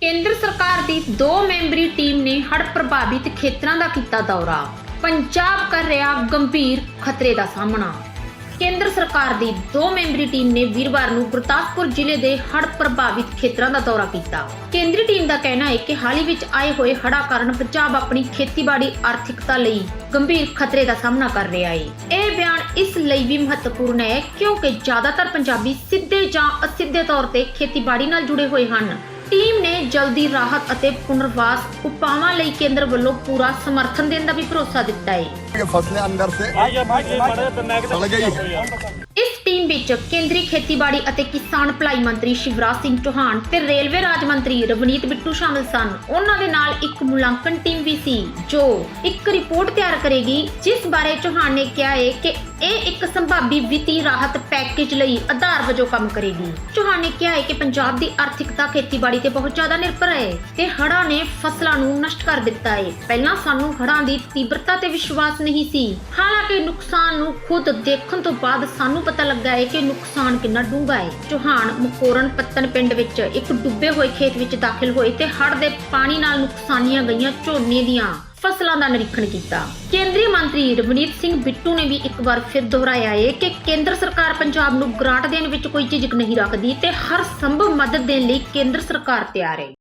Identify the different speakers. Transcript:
Speaker 1: ਕੇਂਦਰ ਸਰਕਾਰ ਦੀ ਦੋ ਮੈਂਬਰੀ ਟੀਮ ਨੇ ਹੜ੍ਹ ਪ੍ਰਭਾਵਿਤ ਖੇਤਰਾਂ ਦਾ ਕੀਤਾ ਦੌਰਾ। ਪੰਜਾਬ ਕਰ ਰਿਹਾ ਗੰਭੀਰ ਖਤਰੇ ਦਾ ਸਾਹਮਣਾ। ਕੇਂਦਰ ਸਰਕਾਰ ਦੀ ਦੋ ਮੈਂਬਰੀ ਟੀਮ ਨੇ ਵੀਰਵਾਰ ਨੂੰ ਗੁਰਦਾਸਪੁਰ ਜ਼ਿਲ੍ਹੇ ਦੇ ਹੜ੍ਹ ਪ੍ਰਭਾਵਿਤ ਖੇਤਰਾਂ ਦਾ ਦੌਰਾ ਕੀਤਾ। ਕੇਂਦਰੀ ਟੀਮ ਦਾ ਕਹਿਣਾ ਹੈ ਕਿ ਹਾਲ ਹੀ ਵਿੱਚ ਆਏ ਹੋਏ ਹੜ੍ਹਾਂ ਕਾਰਨ ਪੰਜਾਬ ਆਪਣੀ ਖੇਤੀਬਾੜੀ ਆਰਥਿਕਤਾ ਲਈ ਗੰਭੀਰ ਖਤਰੇ ਦਾ ਸਾਹਮਣਾ ਕਰ ਰਿਹਾ ਹੈ। ਇਹ ਬਿਆਨ ਇਸ ਲਈ ਵੀ ਮਹੱਤਵਪੂਰਨ ਹੈ ਕਿਉਂਕਿ ਜ਼ਿਆਦਾਤਰ ਪੰਜਾਬੀ ਸਿੱਧੇ ਜਾਂ ਅਸਿੱਧੇ ਤੌਰ ਤੇ ਖੇਤੀਬਾੜੀ ਨਾਲ ਜੁੜੇ ਹੋਏ ਹਨ। ਟੀਮ ਤੇ ਜਲਦੀ ਰਾਹਤ ਅਤੇ ਪੁਨਰਵਾਸ ਉਪਾਵਾਂ ਲਈ ਕੇਂਦਰ ਵੱਲੋਂ ਪੂਰਾ ਸਮਰਥਨ ਦੇਣ ਦਾ ਵੀ ਭਰੋਸਾ ਦਿੱਤਾ ਹੈ। ਫਸਲੇ ਅੰਦਰ ਵਿੱਚ ਕੇਂਦਰੀ ਖੇਤੀਬਾੜੀ ਅਤੇ ਕਿਸਾਨ ਭਲਾਈ ਮੰਤਰੀ ਸ਼ਿਵਰਾਜ ਸਿੰਘ ਚੌਹਾਨ ਤੇ ਰੇਲਵੇ ਰਾਜ ਮੰਤਰੀ ਰਵਨੀਤ ਬਿੱਟੂ ਸ਼ਾਮਲ ਸਨ। ਉਹਨਾਂ ਦੇ ਨਾਲ ਇੱਕ ਮੁਲਾਂਕਣ ਟੀਮ ਵੀ ਸੀ, ਜੋ ਇੱਕ ਰਿਪੋਰਟ ਤਿਆਰ ਕਰੇਗੀ, ਜਿਸ ਬਾਰੇ ਚੌਹਾਨ ਨੇ ਕਿਹਾ ਹੈ ਕਿ ਇਹ ਇੱਕ ਸੰਭਾਵੀ ਵਿੱਤੀ ਰਾਹਤ ਪੈਕੇਜ ਲਈ ਆਧਾਰ ਵਜੋਂ ਕੰਮ ਕਰੇਗੀ। ਚੌਹਾਨ ਨੇ ਕਿਹਾ ਹੈ ਕਿ ਪੰਜਾਬ ਦੀ ਆਰਥਿਕਤਾ ਖੇਤੀਬਾੜੀ ਤੇ ਬਹੁਤ ਜ਼ਿਆਦਾ ਨਿਰਭਰ ਹੈ ਤੇ ਹੜ੍ਹਾਂ ਨੇ ਫਸਲਾਂ ਨੂੰ ਨਸ਼ਟ ਕਰ ਦਿੱਤਾ ਹੈ ਪਹਿਲਾਂ ਸਾਨੂੰ ਹੜ੍ਹਾਂ ਦੀ ਤੀਬਰਤਾ ਤੇ ਵਿਸ਼ਵਾਸ ਨਹੀਂ ਸੀ। ਹਾਲਾਂਕਿ ਨੁਕਸਾਨ ਨੂੰ ਖੁਦ ਦੇਖਣ ਤੋਂ ਬਾਅਦ ਸਾਨੂੰ ਪਤਾ ਲੱਗਾ ਹੈ ਕਿ ਨੁਕਸਾਨ ਕਿੰਨਾ ਡੂੰਘਾ ਹੈ ਚੌਹਾਨ, ਮਕੋਰਨ ਪੱਤਨ ਪਿੰਡ ਵਿੱਚ ਇੱਕ ਡੁੱਬੇ ਹੋਏ ਖੇਤ ਵਿੱਚ ਦਾਖਲ ਹੋਏ ਤੇ ਹੜ੍ਹ ਦੇ ਪਾਣੀ ਨਾਲ ਨੁਕਸਾਨੀਆਂ ਗਈਆਂ ਝੋਨੇ ਦੀਆਂ ਫਸਲਾਂ ਦਾ ਨਿਰੀਖਣ ਕੀਤਾ। ਕੇਂਦਰੀ ਮੰਤਰੀ ਰਵਨੀਤ ਸਿੰਘ ਬਿੱਟੂ ਨੇ ਵੀ ਇੱਕ ਵਾਰ ਫਿਰ ਦੁਹਰਾਇਆ ਹੈ ਕਿ ਕੇਂਦਰ ਸਰਕਾਰ ਪੰਜਾਬ ਨੂੰ ਗ੍ਰਾਂਟ ਦੇਣ ਵਿੱਚ ਕੋਈ ਝਿਜਕ ਨਹੀਂ ਰੱਖਦੀ ਤੇ ਹਰ ਸੰਭਵ ਮਦਦ ਦੇਣ ਲਈ ਕੇਂਦਰ ਸਰਕਾਰ ਤਿਆਰ ਹੈ